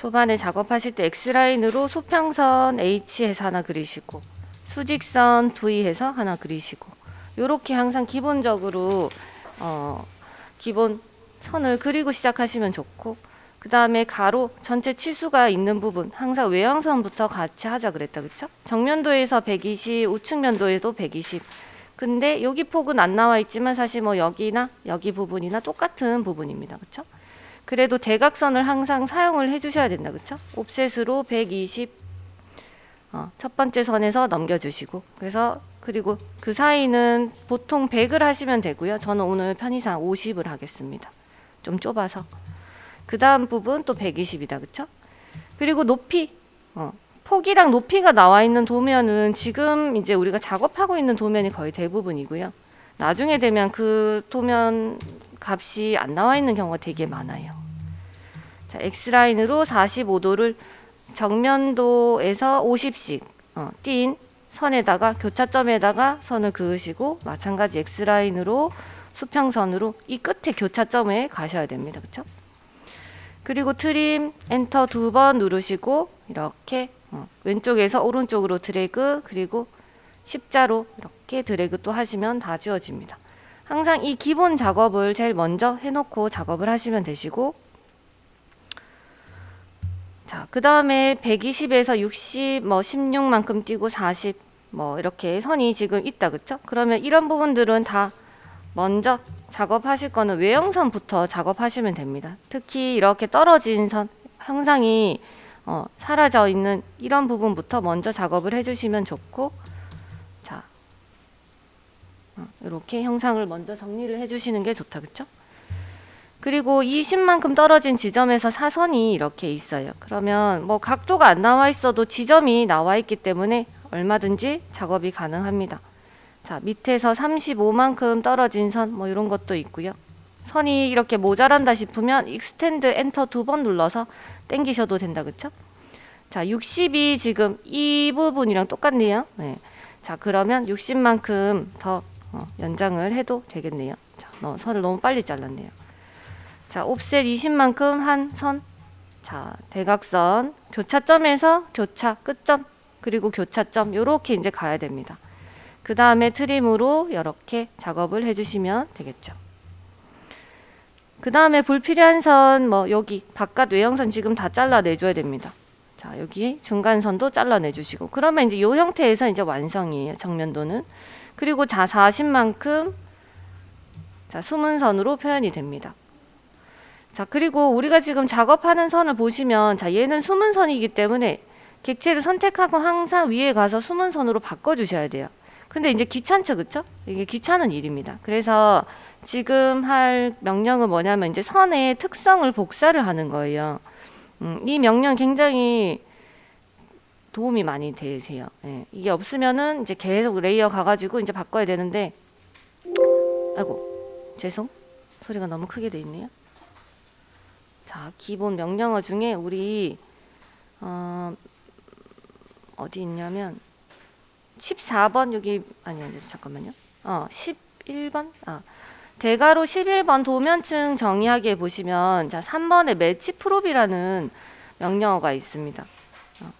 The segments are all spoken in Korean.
초반에 작업하실 때 X라인으로 수평선 H 해서 하나 그리시고 수직선 V 해서 하나 그리시고 요렇게 항상 기본적으로 어 기본 선을 그리고 시작하시면 좋고 그 다음에 가로 전체 치수가 있는 부분 항상 외형선부터 같이 하자 그랬다 그쵸? 정면도에서 120 우측면도에도 120 근데 여기 폭은 안 나와 있지만 사실 뭐 여기나 여기 부분이나 똑같은 부분입니다 그쵸? 그래도 대각선을 항상 사용을 해주셔야 된다 그쵸? 옵셋으로 120 어, 첫 번째 선에서 넘겨주시고. 그래서 그리고 그 사이는 보통 100을 하시면 되고요. 저는 오늘 편의상 50을 하겠습니다. 좀 좁아서. 그 다음 부분 또 120이다 그쵸? 그리고 높이 어, 폭이랑 높이가 나와 있는 도면은 지금 이제 우리가 작업하고 있는 도면이 거의 대부분이고요. 나중에 되면 그 도면 값이 안 나와 있는 경우가 되게 많아요 자 X라인으로 45도를 정면도에서 50씩 어, 띈 선에다가 교차점에다가 선을 그으시고 마찬가지 X라인으로 수평선으로 이 끝에 교차점에 가셔야 됩니다. 그렇죠? 그리고 트림 엔터 두 번 누르시고 이렇게 어, 왼쪽에서 오른쪽으로 드래그 그리고 십자로 이렇게 드래그 또 하시면 다 지워집니다. 항상 이 기본 작업을 제일 먼저 해놓고 작업을 하시면 되시고 자, 그 다음에 120에서 60, 뭐 16만큼 띄고 40, 뭐 이렇게 선이 지금 있다, 그쵸? 그러면 이런 부분들은 다 먼저 작업하실 거는 외형선부터 작업하시면 됩니다. 특히 이렇게 떨어진 선, 형상이 어, 사라져 있는 이런 부분부터 먼저 작업을 해주시면 좋고, 자, 어, 이렇게 형상을 먼저 정리를 해주시는 게 좋다, 그쵸? 그리고 20만큼 떨어진 지점에서 사선이 이렇게 있어요. 그러면 뭐 각도가 안 나와 있어도 지점이 나와 있기 때문에 얼마든지 작업이 가능합니다. 자, 밑에서 35만큼 떨어진 선 뭐 이런 것도 있고요. 선이 이렇게 모자란다 싶으면 익스텐드 엔터 두 번 눌러서 당기셔도 된다. 그쵸? 자, 60이 지금 이 부분이랑 똑같네요. 네. 자, 그러면 60만큼 더 어, 연장을 해도 되겠네요. 자, 너, 선을 너무 빨리 잘랐네요. 자, 옵셋 20만큼 한 선. 자, 대각선 교차점에서 교차 끝점 그리고 교차점 요렇게 이제 가야 됩니다. 그 다음에 트림으로 이렇게 작업을 해주시면 되겠죠. 그 다음에 불필요한 선, 뭐 여기 바깥 외형선 지금 다 잘라내줘야 됩니다. 자, 여기 중간선도 잘라내주시고 그러면 이제 요 형태에서 이제 완성이에요. 정면도는. 그리고 자 40만큼 자 숨은 선으로 표현이 됩니다. 자 그리고 우리가 지금 작업하는 선을 보시면 자 얘는 숨은 선이기 때문에 객체를 선택하고 항상 위에 가서 숨은 선으로 바꿔 주셔야 돼요. 근데 이제 귀찮죠, 그쵸? 이게 귀찮은 일입니다. 그래서 지금 할 명령은 뭐냐면 이제 선의 특성을 복사를 하는 거예요. 음, 이 명령 굉장히 도움이 많이 되세요. 예, 이게 없으면은 이제 계속 레이어 가가지고 이제 바꿔야 되는데, 아이고, 죄송. 소리가 너무 크게 돼 있네요. 자, 기본 명령어 중에 우리, 어, 어디 있냐면, 14번 여기 아니 아니 잠깐만요. 어, 11번. 아. 대가로 11번 도면층 정의하기에 보시면 자, 3번에 매치 프롭이라는 명령어가 있습니다. 어.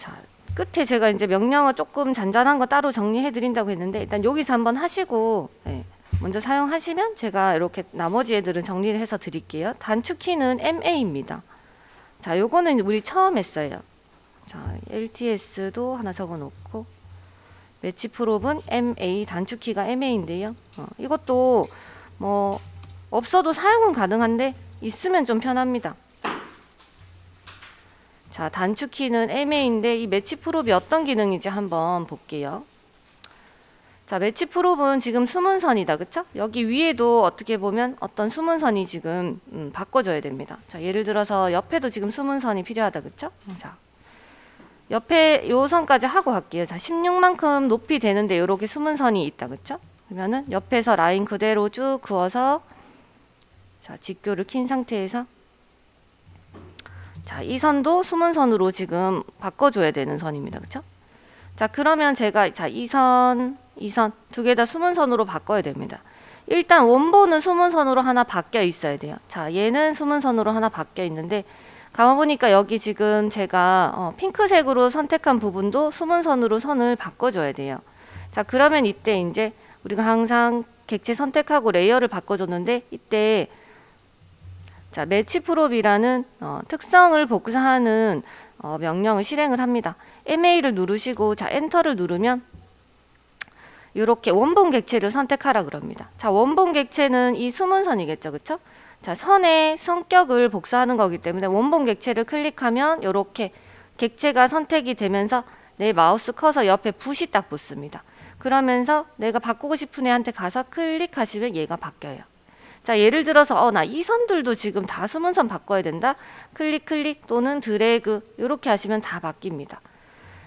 자, 끝에 제가 이제 명령어 조금 잔잔한 거 따로 정리해 드린다고 했는데 일단 여기서 한번 하시고 예, 먼저 사용하시면 제가 이렇게 나머지 애들은 정리를 해서 드릴게요. 단축키는 MA입니다. 자, 요거는 우리 처음 했어요. 자, LTS도 하나 적어 놓고 매치 프롭은 MA 단축키가 MA인데요. 어, 이것도 뭐 없어도 사용은 가능한데 있으면 좀 편합니다. 자, 단축키는 MA인데 이 매치 프롭이 어떤 기능인지 한번 볼게요. 자, 매치 프롭은 지금 숨은 선이다. 그쵸? 여기 위에도 어떻게 보면 어떤 숨은 선이 지금 음, 바꿔줘야 됩니다. 자, 예를 들어서 옆에도 지금 숨은 선이 필요하다. 그쵸? 자, 옆에 요 선까지 하고 갈게요. 자, 16만큼 높이 되는데 이렇게 숨은 선이 있다. 그쵸? 그러면은 옆에서 라인 그대로 쭉 그어서 자, 직교를 킨 상태에서 자, 이 선도 숨은 선으로 지금 바꿔줘야 되는 선입니다. 그쵸? 자, 그러면 제가 자, 이 선, 이선두 개 다 숨은 선으로 바꿔야 됩니다. 일단 원본은 수문선으로 하나 바뀌어 있어야 돼요. 자, 얘는 수문선으로 하나 바뀌어 있는데 가만 보니까 여기 지금 제가 어, 핑크색으로 선택한 부분도 수문선으로 선을 바꿔줘야 돼요. 자, 그러면 이때 이제 우리가 항상 객체 선택하고 레이어를 바꿔줬는데 이때 자, 매치 프롭이라는 어, 특성을 복사하는 어, 명령을 실행을 합니다. MA를 누르시고 자, 엔터를 누르면 이렇게 원본 객체를 선택하라 그럽니다. 자, 원본 객체는 이 수문선이겠죠. 그쵸? 자, 선의 성격을 복사하는 거기 때문에 원본 객체를 클릭하면 이렇게 객체가 선택이 되면서 내 마우스 커서 옆에 붓이 딱 붙습니다. 그러면서 내가 바꾸고 싶은 애한테 가서 클릭하시면 얘가 바뀌어요. 자, 예를 들어서 어, 나 이 선들도 지금 다 수문선 바꿔야 된다. 클릭 클릭 또는 드래그 이렇게 하시면 다 바뀝니다.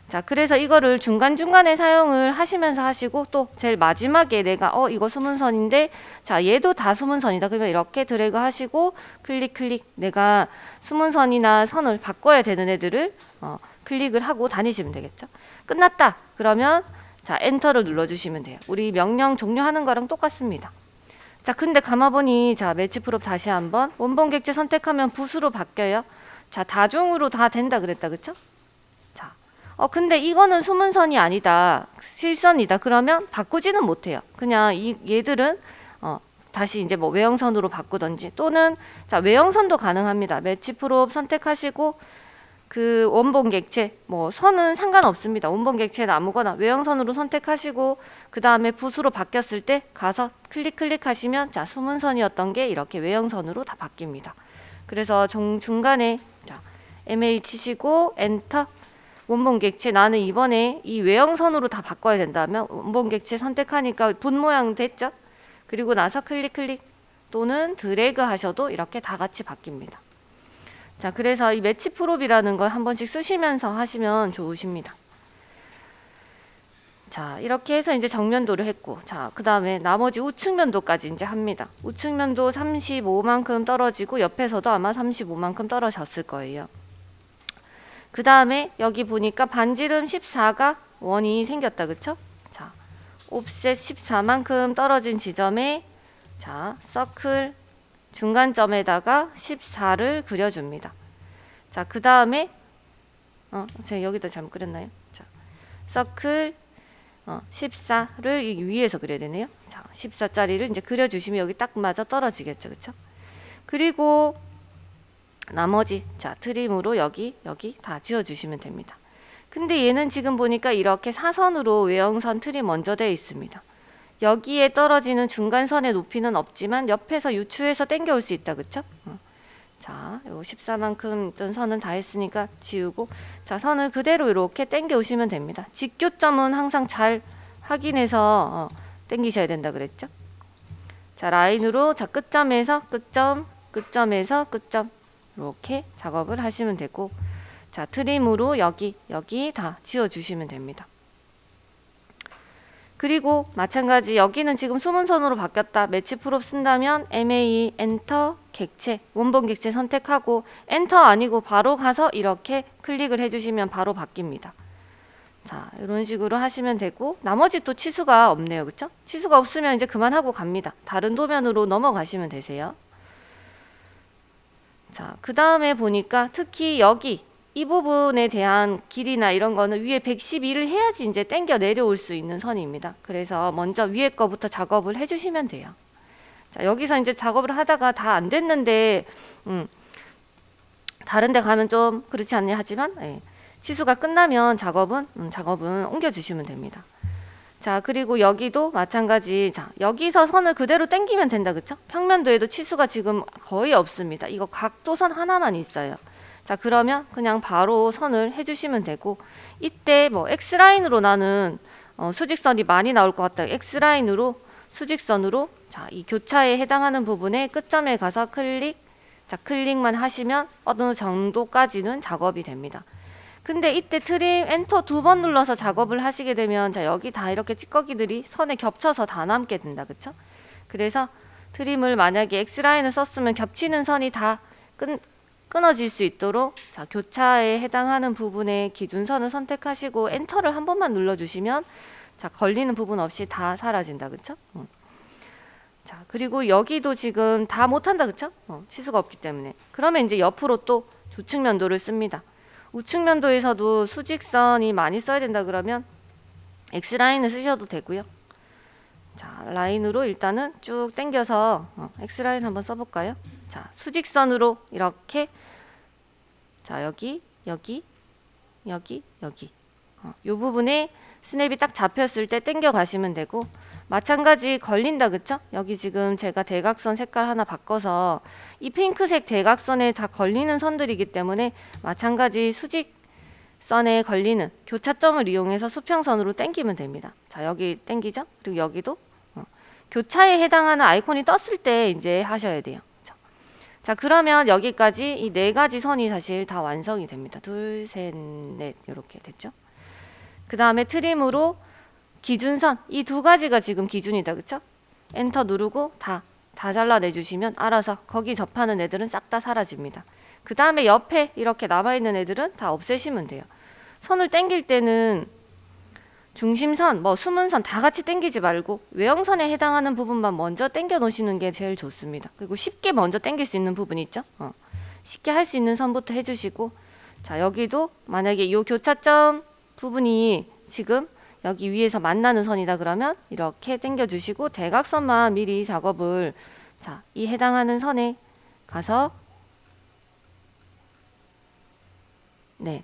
자, 그래서 이거를 중간중간에 사용을 하시면서 하시고 또 제일 마지막에 내가 어, 이거 수문선인데 자, 얘도 다 수문선이다. 그러면 이렇게 드래그 하시고 클릭 클릭 내가 수문선이나 선을 바꿔야 되는 애들을 어, 클릭을 하고 다니시면 되겠죠. 끝났다. 그러면 자, 엔터를 눌러 주시면 돼요. 우리 명령 종료하는 거랑 똑같습니다. 자, 근데 가마보니 자, 매치 프롭 다시 한번 원본 객체 선택하면 붓으로 바뀌어요. 자, 다중으로 다 된다 그랬다. 그쵸? 자. 어, 근데 이거는 수문선이 아니다. 실선이다. 그러면 바꾸지는 못해요. 그냥 이 얘들은 어, 다시 이제 뭐 외형선으로 바꾸던지 또는 자, 외형선도 가능합니다. 매치 프롭 선택하시고 그 원본 객체 뭐 선은 상관없습니다. 원본 객체는 아무거나 외형선으로 선택하시고 그 다음에 붓으로 바뀌었을 때 가서 클릭 클릭하시면 자 수문선이었던 게 이렇게 외형선으로 다 바뀝니다. 그래서 중, 중간에 자 MA 치시고 엔터 원본 객체 나는 이번에 이 외형선으로 다 바꿔야 된다면 원본 객체 선택하니까 본 모양 됐죠? 그리고 나서 클릭 클릭 또는 드래그 하셔도 이렇게 다 같이 바뀝니다. 자, 그래서 이 매치 프롭이라는 걸 한 번씩 쓰시면서 하시면 좋으십니다. 자, 이렇게 해서 이제 정면도를 했고, 자, 그 다음에 나머지 우측면도까지 이제 합니다. 우측면도 35만큼 떨어지고, 옆에서도 아마 35만큼 떨어졌을 거예요. 그 다음에 여기 보니까 반지름 14가 원이 생겼다, 그쵸? 자, 옵셋 14만큼 떨어진 지점에, 자, 서클 중간점에다가 14를 그려줍니다. 자, 그 다음에, 어, 제가 여기다 잘못 그렸나요? 자, 서클 어, 14를 이 위에서 그려야 되네요. 자, 14짜리를 이제 그려주시면 여기 딱 맞아 떨어지겠죠. 그쵸? 그리고 나머지, 자, 트림으로 여기, 여기 다 지워주시면 됩니다. 근데 얘는 지금 보니까 이렇게 사선으로 외형선 트림 먼저 되어 있습니다. 여기에 떨어지는 중간선의 높이는 없지만 옆에서 유추해서 당겨올 수 있다. 그쵸? 어. 자, 요 14만큼 있던 선은 다 했으니까 지우고 자, 선을 그대로 이렇게 당겨 오시면 됩니다. 직교점은 항상 잘 확인해서 어, 당기셔야 된다 그랬죠? 자, 라인으로 자, 끝점에서 끝점, 끝점에서 끝점 이렇게 작업을 하시면 되고 자, 트림으로 여기, 여기 다 지워 주시면 됩니다. 그리고 마찬가지 여기는 지금 수문선으로 바뀌었다. 매치 프롭 쓴다면 MA 엔터 객체 원본 객체 선택하고 엔터 아니고 바로 가서 이렇게 클릭을 해주시면 바로 바뀝니다. 자 이런 식으로 하시면 되고 나머지 또 치수가 없네요. 그쵸? 치수가 없으면 이제 그만하고 갑니다. 다른 도면으로 넘어가시면 되세요. 자, 그 다음에 보니까 특히 여기 이 부분에 대한 길이나 이런 거는 위에 112를 해야지 이제 땡겨 내려올 수 있는 선입니다. 그래서 먼저 위에 거부터 작업을 해주시면 돼요. 자, 여기서 이제 작업을 하다가 다 안 됐는데, 음, 다른 데 가면 좀 그렇지 않냐 하지만, 예, 시수가 끝나면 작업은, 음, 작업은 옮겨주시면 됩니다. 자, 그리고 여기도 마찬가지. 자, 여기서 선을 그대로 당기면 된다. 그쵸? 평면도에도 치수가 지금 거의 없습니다. 이거 각도선 하나만 있어요. 자, 그러면 그냥 바로 선을 해주시면 되고, 이때 뭐 X라인으로 나는 어, 수직선이 많이 나올 것 같다. X라인으로 수직선으로 자, 이 교차에 해당하는 부분에 끝점에 가서 클릭, 자, 클릭만 하시면 어느 정도까지는 작업이 됩니다. 근데 이때 트림 엔터 두 번 눌러서 작업을 하시게 되면 자, 여기 다 이렇게 찌꺼기들이 선에 겹쳐서 다 남게 된다. 그쵸? 그래서 트림을 만약에 X라인을 썼으면 겹치는 선이 다 끊, 끊어질 수 있도록 자, 교차에 해당하는 부분의 기준선을 선택하시고 엔터를 한 번만 눌러주시면 자, 걸리는 부분 없이 다 사라진다. 그쵸? 음. 자, 그리고 여기도 지금 다 못한다, 그쵸? 어, 치수가 없기 때문에. 그러면 이제 옆으로 또 우측 면도를 씁니다. 우측 면도에서도 수직선이 많이 써야 된다 그러면 X라인을 쓰셔도 되고요. 자, 라인으로 일단은 쭉 당겨서 어, X라인 한번 써볼까요? 자, 수직선으로 이렇게 자, 여기, 여기, 여기, 여기 어, 요 부분에 스냅이 딱 잡혔을 때 당겨 가시면 되고 마찬가지 걸린다 그쵸? 여기 지금 제가 대각선 색깔 하나 바꿔서 이 핑크색 대각선에 다 걸리는 선들이기 때문에 마찬가지 수직선에 걸리는 교차점을 이용해서 수평선으로 당기면 됩니다. 자 여기 당기죠? 그리고 여기도 어, 교차에 해당하는 아이콘이 떴을 때 이제 하셔야 돼요. 자, 자 그러면 여기까지 이 네 가지 선이 사실 다 완성이 됩니다. 둘, 셋, 넷 이렇게 됐죠? 그 다음에 트림으로 기준선 이 두 가지가 지금 기준이다 그쵸? 엔터 누르고 다 다 잘라내 주시면 알아서 거기 접하는 애들은 싹 다 사라집니다. 그 다음에 옆에 이렇게 남아있는 애들은 다 없애시면 돼요. 선을 당길 때는 중심선 뭐 숨은선 다 같이 당기지 말고 외형선에 해당하는 부분만 먼저 당겨 놓으시는 게 제일 좋습니다. 그리고 쉽게 먼저 당길 수 있는 부분 있죠? 어. 쉽게 할 수 있는 선부터 해주시고. 자 여기도 만약에 이 교차점 부분이 지금 여기 위에서 만나는 선이다 그러면 이렇게 당겨 주시고 대각선만 미리 작업을 자, 이 해당하는 선에 가서 네.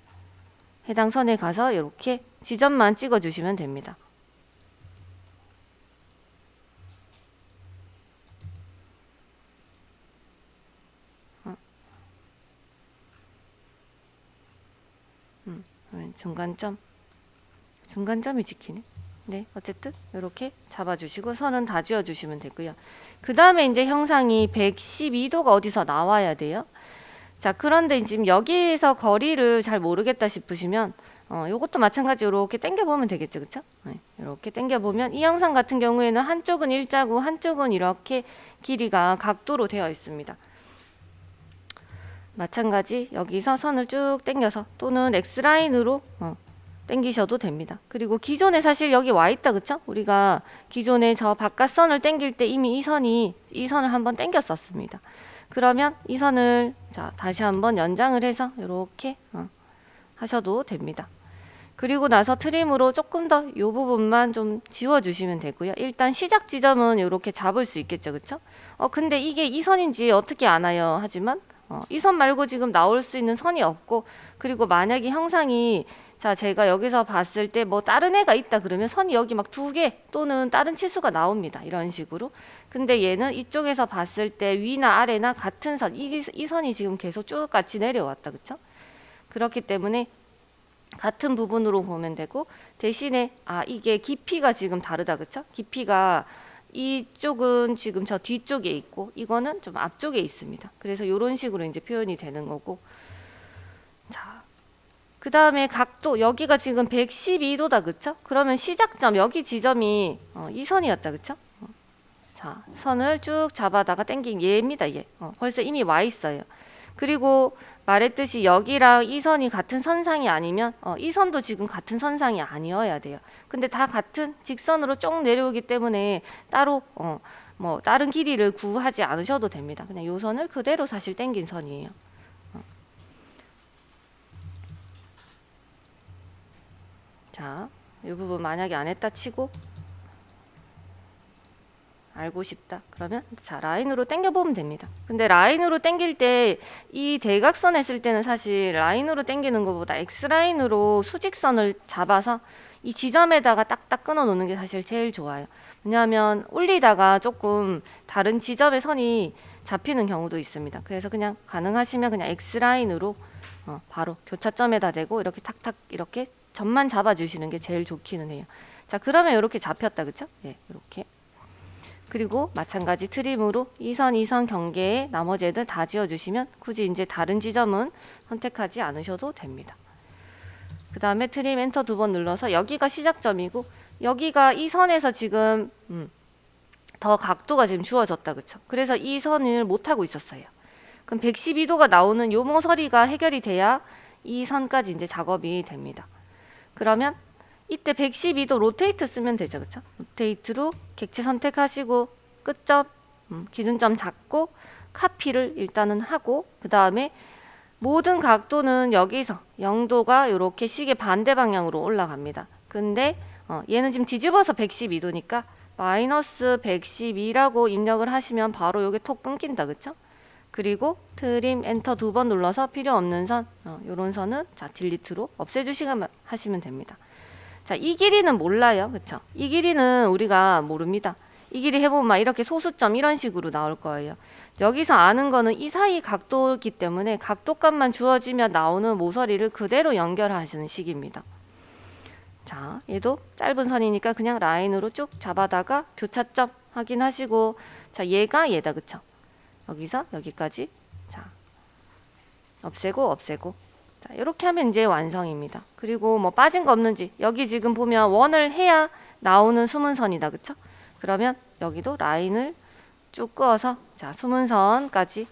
해당 선에 가서 이렇게 지점만 찍어 주시면 됩니다. 어. 음, 중간점 중간점이 지키네. 네, 어쨌든 이렇게 잡아주시고 선은 다 지어주시면 되고요. 그 다음에 이제 형상이 112도가 어디서 나와야 돼요. 자, 그런데 지금 여기에서 거리를 잘 모르겠다 싶으시면 어, 요것도 마찬가지로 이렇게 당겨보면 되겠죠, 그쵸? 네, 이렇게 당겨보면 이 영상 같은 경우에는 한쪽은 일자고 한쪽은 이렇게 길이가 각도로 되어 있습니다. 마찬가지 여기서 선을 쭉 당겨서 또는 X라인으로 어, 당기셔도 됩니다. 그리고 기존에 사실 여기 와 있다 그쵸? 우리가 기존에 저 바깥 선을 당길 때 이미 이 선이 이 선을 한번 당겼었습니다. 그러면 이 선을 자 다시 한번 연장을 해서 이렇게 어, 하셔도 됩니다. 그리고 나서 트림으로 조금 더 이 부분만 좀 지워주시면 되고요. 일단 시작 지점은 이렇게 잡을 수 있겠죠, 그쵸? 어 근데 이게 이 선인지 어떻게 아나요? 하지만 어, 이 선 말고 지금 나올 수 있는 선이 없고 그리고 만약에 형상이 자 제가 여기서 봤을 때 뭐 다른 애가 있다 그러면 선이 여기 막 두 개 또는 다른 치수가 나옵니다. 이런 식으로. 근데 얘는 이쪽에서 봤을 때 위나 아래나 같은 선 이, 이 선이 지금 계속 쭉 같이 내려왔다. 그쵸? 그렇기 때문에 같은 부분으로 보면 되고 대신에 아 이게 깊이가 지금 다르다. 그쵸? 깊이가 이쪽은 지금 저 뒤쪽에 있고 이거는 좀 앞쪽에 있습니다 그래서 이런 식으로 이제 표현이 되는 거고 자 그 다음에 각도 여기가 지금 112도다 그쵸? 그러면 시작점 여기 지점이 어, 이 선이었다 그쵸? 어. 자 선을 쭉 잡아다가 당긴 얘입니다 얘 어, 벌써 이미 와 있어요 그리고 말했듯이 여기랑 이 선이 같은 선상이 아니면 어, 이 선도 지금 같은 선상이 아니어야 돼요. 근데 다 같은 직선으로 쭉 내려오기 때문에 따로 어, 뭐 다른 길이를 구하지 않으셔도 됩니다. 그냥 요 선을 그대로 사실 당긴 선이에요. 자, 이 부분 만약에 안 했다 치고 알고 싶다. 그러면 자 라인으로 당겨 보면 됩니다. 근데 라인으로 당길 때 이 대각선 했을 때는 사실 라인으로 당기는 것보다 X 라인으로 수직선을 잡아서 이 지점에다가 딱딱 끊어 놓는 게 사실 제일 좋아요. 왜냐하면 올리다가 조금 다른 지점의 선이 잡히는 경우도 있습니다. 그래서 그냥 가능하시면 그냥 X 라인으로 어, 바로 교차점에다 대고 이렇게 탁탁 이렇게 점만 잡아주시는 게 제일 좋기는 해요. 자, 그러면 이렇게 잡혔다, 그쵸? 예, 이렇게. 그리고 마찬가지 트림으로 이선, 이선 경계에 나머지 애들 다 지어주시면 굳이 이제 다른 지점은 선택하지 않으셔도 됩니다. 그 다음에 트림 엔터 두 번 눌러서 여기가 시작점이고 여기가 이 선에서 지금 음, 더 각도가 지금 주어졌다, 그쵸? 그래서 이 선을 못하고 있었어요. 그럼 112도가 나오는 요 모 서리가 해결이 돼야 이 선까지 이제 작업이 됩니다. 그러면 이때 112도 로테이트 쓰면 되죠. 그쵸? 로테이트로 객체 선택하시고 끝점 음, 기준점 잡고 카피를 일단은 하고 그 다음에 모든 각도는 여기서 0도가 이렇게 시계 반대 방향으로 올라갑니다. 근데 어, 얘는 지금 뒤집어서 112도니까 마이너스 112라고 입력을 하시면 바로 여기 톡 끊긴다 그쵸? 그리고 트림 엔터 두 번 눌러서 필요 없는 선 어, 요런 선은 자 딜리트로 없애주시면 하시면 됩니다. 자 이 길이는 몰라요 그쵸? 이 길이는 우리가 모릅니다. 이 길이 해보면 막 이렇게 소수점 이런 식으로 나올 거예요. 여기서 아는 거는 이 사이 각도이기 때문에 각도값만 주어지면 나오는 모서리를 그대로 연결하시는 식입니다. 자, 얘도 짧은 선이니까 그냥 라인으로 쭉 잡아다가 교차점 확인하시고 자, 얘가 얘다 그쵸? 여기서 여기까지 자, 없애고 없애고 자, 이렇게 하면 이제 완성입니다. 그리고 뭐 빠진 거 없는지 여기 지금 보면 원을 해야 나오는 숨은 선이다 그쵸? 그러면 여기도 라인을 쭉 그어서 자 숨은 선까지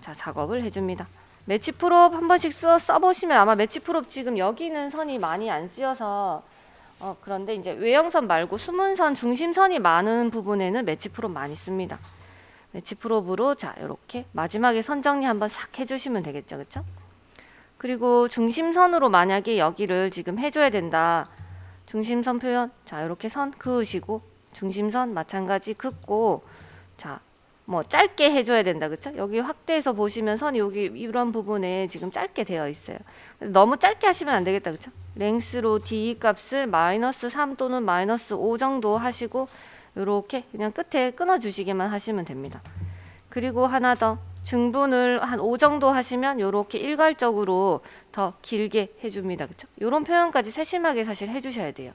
자 작업을 해줍니다. 매치 프롭 한 번씩 써, 써보시면 아마 매치 프롭 지금 여기는 선이 많이 안 쓰여서 어 그런데 이제 외형선 말고 숨은 선 중심선이 많은 부분에는 매치 프롭 많이 씁니다. 매치 프롭으로 자 이렇게 마지막에 선 정리 한번 싹 해주시면 되겠죠, 그렇죠? 그리고 중심선으로 만약에 여기를 지금 해줘야 된다. 중심선 표현. 자 이렇게 선 그으시고 중심선 마찬가지 긋고 자 뭐 짧게 해줘야 된다. 그쵸? 여기 확대해서 보시면 선이 여기 이런 부분에 지금 짧게 되어 있어요. 너무 짧게 하시면 안 되겠다. 그쵸? 랭스로 d 값을 마이너스 3 또는 마이너스 5 정도 하시고 이렇게 그냥 끝에 끊어 주시기만 하시면 됩니다. 그리고 하나 더 증분을 한 5 정도 하시면 이렇게 일괄적으로 더 길게 해줍니다. 그쵸? 이런 표현까지 세심하게 사실 해주셔야 돼요.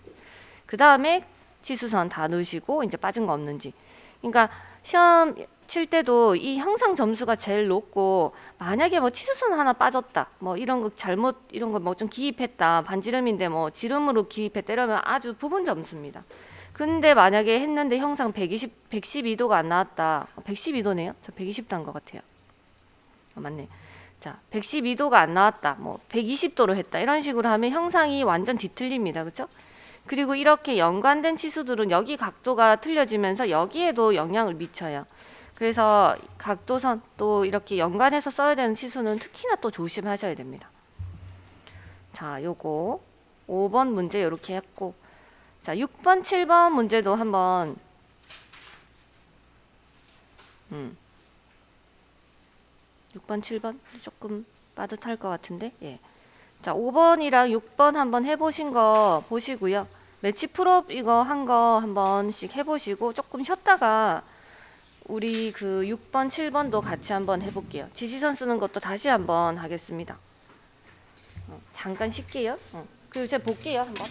그 다음에 치수선 다 넣으시고 이제 빠진 거 없는지. 그러니까 시험 칠 때도 이 형상 점수가 제일 높고 만약에 뭐 치수선 하나 빠졌다 뭐 이런 거 잘못 이런 거 뭐 좀 기입했다 반지름인데 뭐 지름으로 기입했다 이러면 아주 부분 점수입니다. 근데 만약에 했는데 형상 120, 112도가 안 나왔다. 112도네요. 저 120도 한것 같아요. 어, 맞네. 자, 112도가 안 나왔다. 뭐 120도로 했다. 이런 식으로 하면 형상이 완전 뒤틀립니다. 그렇죠? 그리고 이렇게 연관된 치수들은 여기 각도가 틀려지면서 여기에도 영향을 미쳐요. 그래서 각도선 또 이렇게 연관해서 써야 되는 치수는 특히나 또 조심하셔야 됩니다. 자, 요거 5번 문제 이렇게 했고 자, 6번, 7번 문제도 한번 음. 6번, 7번 조금 빠듯할 것 같은데. 예. 자, 5번이랑 6번 한번 해 보신 거 보시고요. 매치 프롭 이거 한 거 한 번씩 해 보시고 조금 쉬었다가 우리 그 6번, 7번도 같이 한번 해 볼게요. 지시선 쓰는 것도 다시 한번 하겠습니다. 어, 잠깐 쉴게요. 어. 그리고 제가 볼게요, 한번.